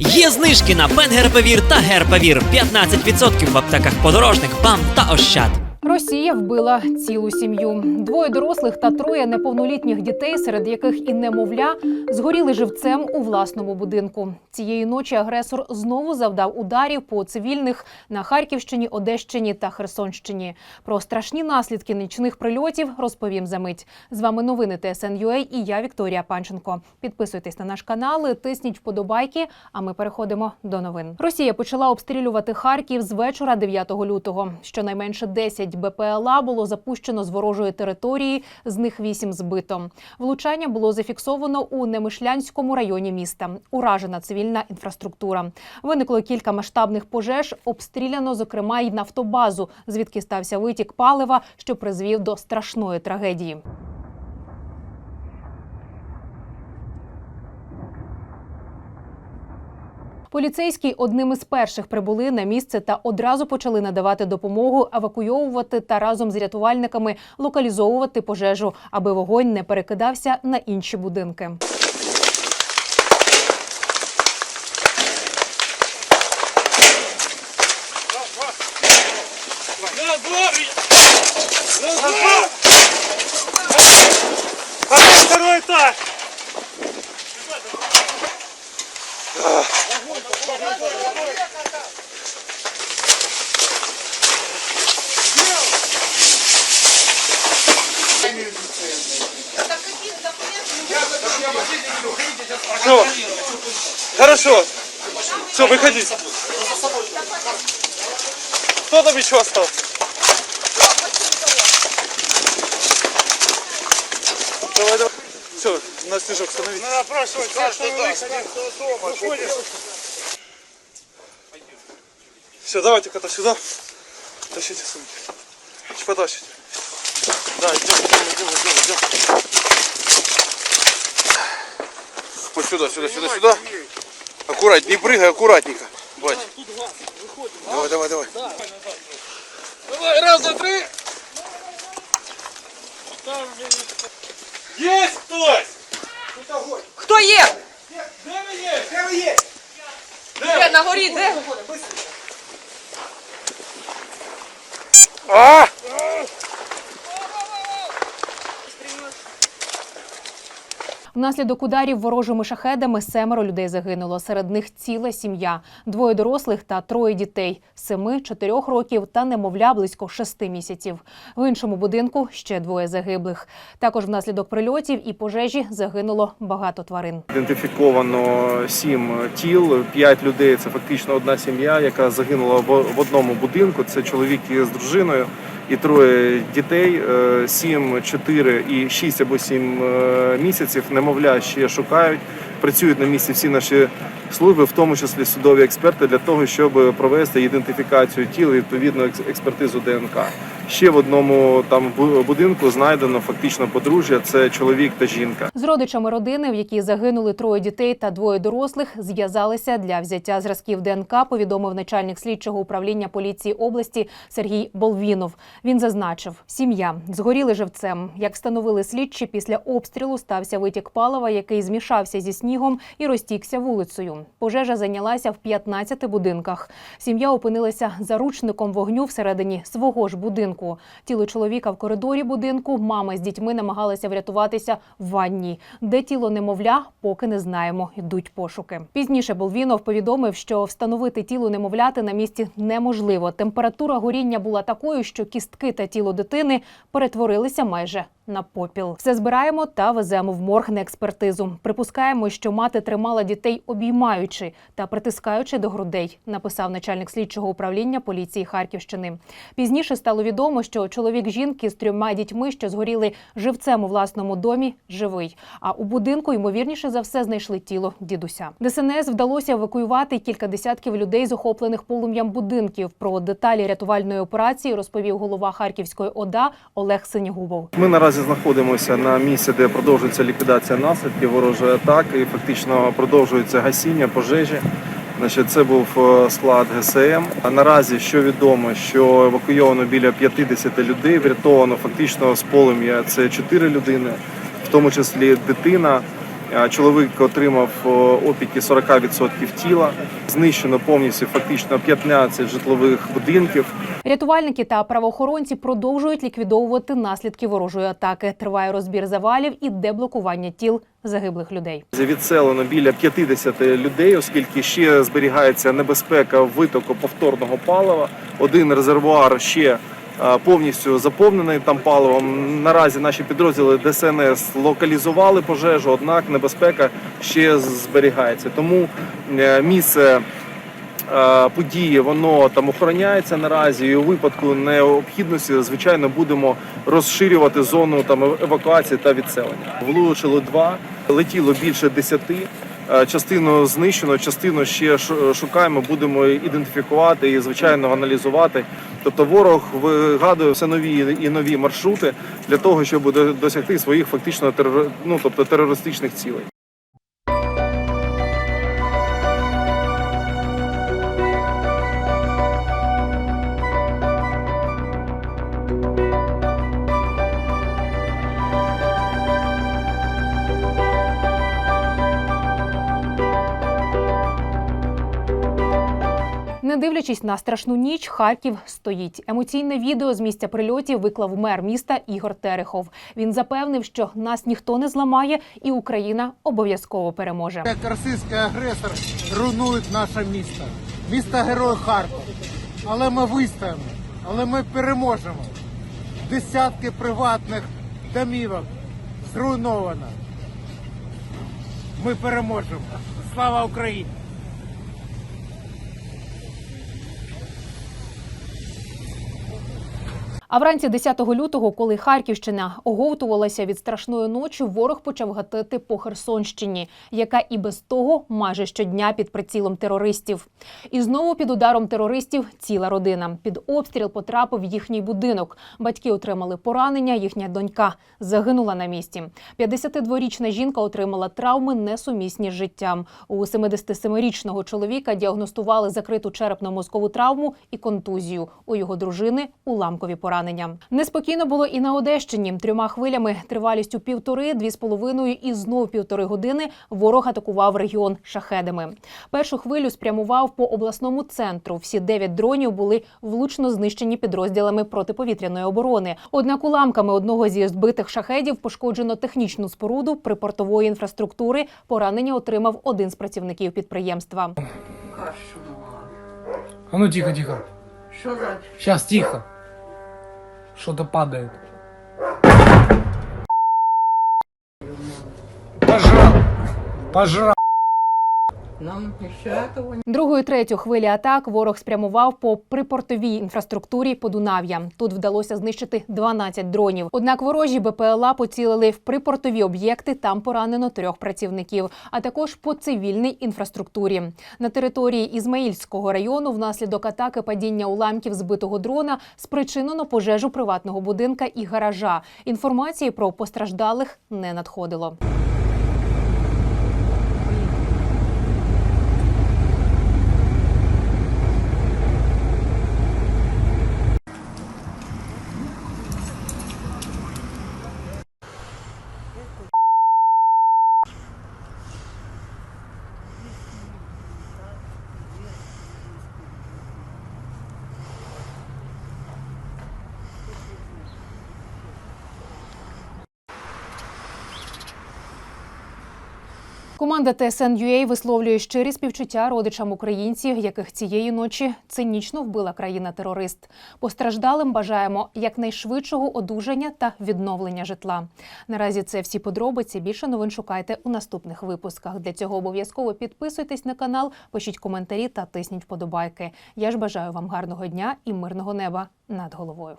Є знижки на Пенгерпевір та Герпевір 15% в аптеках подорожник, ПАМ та Ощад. Росія вбила цілу сім'ю. Двоє дорослих та троє неповнолітніх дітей, серед яких і немовля, згоріли живцем у власному будинку. Цієї ночі агресор знову завдав ударів по цивільних на Харківщині, Одещині та Херсонщині. Про страшні наслідки нічних прильотів розповім за мить. З вами новини ТСН.UA і я Вікторія Панченко. Підписуйтесь на наш канал, тисніть вподобайки. А ми переходимо до новин. Росія почала обстрілювати Харків з вечора 9 лютого. Щонайменше 10 БПЛА було запущено з ворожої території, з них вісім збито. Влучання було зафіксовано у Немишлянському районі міста. Уражена цивільна інфраструктура. Виникло кілька масштабних пожеж. Обстріляно, зокрема, й нафтобазу, звідки стався витік палива, що призвів до страшної трагедії. Поліцейські одним із перших прибули на місце та одразу почали надавати допомогу, евакуйовувати та разом з рятувальниками локалізовувати пожежу, аби вогонь не перекидався на інші будинки. Второй этаж! Все. Хорошо. Все, выходи. Кто там еще остался? Давай, давай. На снежок становись. Надо опрашивать каждый выходит. Все, давайте кота сюда. Тащите сумки. Чуть Потащите. Да, идем, идем, идем, идем, идем. Вот сюда, сюда, сюда, сюда. Аккуратнее, не прыгай, аккуратненько. Бать. Давай, давай, давай. Давай, раз, два, три. Есть хтось? Хто є? Де ви є? Де ви є? Де? на горі? Де? А! Внаслідок ударів ворожими шахедами семеро людей загинуло. Серед них ціла сім'я, двоє дорослих та троє дітей семи, чотирьох років та немовля близько шести місяців. В іншому будинку ще двоє загиблих. Також внаслідок прильотів і пожежі загинуло багато тварин. Ідентифіковано сім тіл, п'ять людей. Це фактично одна сім'я, яка загинула в одному будинку. Це чоловік із дружиною і троє дітей. Е, Сім, чотири і шість або сім е, місяців. Немовля ще шукають. Працюють на місці всі наші служби, в тому числі судові експерти, для того, щоб провести ідентифікацію тіл і відповідно екс- експертизу ДНК. Ще в одному там будинку знайдено фактично подружжя. Це чоловік та жінка. З родичами родини, в якій загинули троє дітей та двоє дорослих, зв'язалися для взяття зразків ДНК. Повідомив начальник слідчого управління поліції області Сергій Болвінов. Він зазначив, сім'я згоріли живцем. Як встановили слідчі, після обстрілу стався витік палива, який змішався зі снігом і розтікся вулицею. Пожежа зайнялася в 15 будинках. Сім'я опинилася заручником вогню всередині свого ж будинку. Тіло чоловіка в коридорі будинку. Мама з дітьми намагалася врятуватися в ванні. Де тіло немовля, поки не знаємо. Йдуть пошуки. Пізніше Болвінов повідомив, що встановити тіло немовляти на місці неможливо. Температура горіння була такою, що кістки та тіло дитини перетворилися майже на попіл. Все збираємо та веземо в морг на експертизу. Припускаємо, що мати тримала дітей обіймаючи та притискаючи до грудей, написав начальник слідчого управління поліції Харківщини. Пізніше стало відомо, що чоловік жінки з трьома дітьми, що згоріли живцем у власному домі, живий. А у будинку ймовірніше за все знайшли тіло дідуся. ДСНС вдалося евакуювати кілька десятків людей з охоплених полум'ям будинків. Про деталі рятувальної операції розповів голова Харківської ОДА Олег Синігубов. Ми наразі знаходимося на місці, де продовжується ліквідація наслідків ворожої атаки, і фактично продовжується гасіння пожежі. Значить, це був е, склад ГСМ. А наразі що відомо, що евакуйовано біля 50 людей, врятовано фактично з полум'я це 4 людини, в тому числі дитина. Е, Чоловік отримав е, опіки 40% тіла. Знищено повністю фактично 15 житлових будинків. Рятувальники та правоохоронці продовжують ліквідовувати наслідки ворожої атаки. Триває розбір завалів і деблокування тіл загиблих людей. Відселено біля 50 людей, оскільки ще зберігається небезпека витоку повторного палива. Один резервуар ще е, повністю заповнений там паливом. Наразі наші підрозділи ДСНС локалізували пожежу, однак небезпека ще зберігається. Тому е, місце події воно там охороняється наразі. І у випадку необхідності, звичайно, будемо розширювати зону там евакуації та відселення. Влучили два, летіло більше десяти. Е, Частину знищено, частину ще шукаємо, будемо ідентифікувати і звичайно аналізувати. Тобто ворог вигадує все нові і нові маршрути для того, щоб досягти своїх фактично ну, тобто терористичних цілей. Дивлячись на страшну ніч, Харків стоїть. Емоційне відео з місця прильотів виклав мер міста Ігор Терехов. Він запевнив, що нас ніхто не зламає, і Україна обов'язково переможе. Як російський агресор руйнують наше місто. Місто Герой Харків. Але ми вистоїмо, але ми переможемо. Десятки приватних домівок зруйновано. Ми переможемо. Слава Україні! А вранці 10 лютого, коли Харківщина оговтувалася від страшної ночі, ворог почав гатити по Херсонщині, яка і без того майже щодня під прицілом терористів. І знову під ударом терористів ціла родина. Під обстріл потрапив їхній будинок. Батьки отримали поранення. Їхня донька загинула на місці. 52-річна жінка отримала травми несумісні з життям. У 77-річного чоловіка діагностували закриту черепно-мозкову травму і контузію. У його дружини уламкові поранення. Неспокійно було і на Одещині. Трьома хвилями тривалістю півтори, дві з половиною і знов півтори години ворог атакував регіон шахедами. Першу хвилю спрямував по обласному центру. Всі дев'ять дронів були влучно знищені підрозділами протиповітряної оборони. Однак уламками одного зі збитих шахедів пошкоджено технічну споруду припортової інфраструктури. Поранення отримав один з працівників підприємства. А ну тихо, тихо. Що за Сейчас тихо. Что-то падает. Пожрал. Пожрал. Нам ще того Другу і третю хвилі атак ворог спрямував по припортовій інфраструктурі Подунав'я. Тут вдалося знищити 12 дронів. Однак ворожі БПЛА поцілили в припортові об'єкти. Там поранено трьох працівників, а також по цивільній інфраструктурі. На території Ізмаїльського району внаслідок атаки падіння уламків збитого дрона спричинено пожежу приватного будинка і гаража. Інформації про постраждалих не надходило. Команда TSN.UA висловлює щирі співчуття родичам українців, яких цієї ночі цинічно вбила країна-терорист. Постраждалим бажаємо якнайшвидшого одужання та відновлення житла. Наразі це всі подробиці. Більше новин шукайте у наступних випусках. Для цього обов'язково підписуйтесь на канал, пишіть коментарі та тисніть вподобайки. Я ж бажаю вам гарного дня і мирного неба над головою.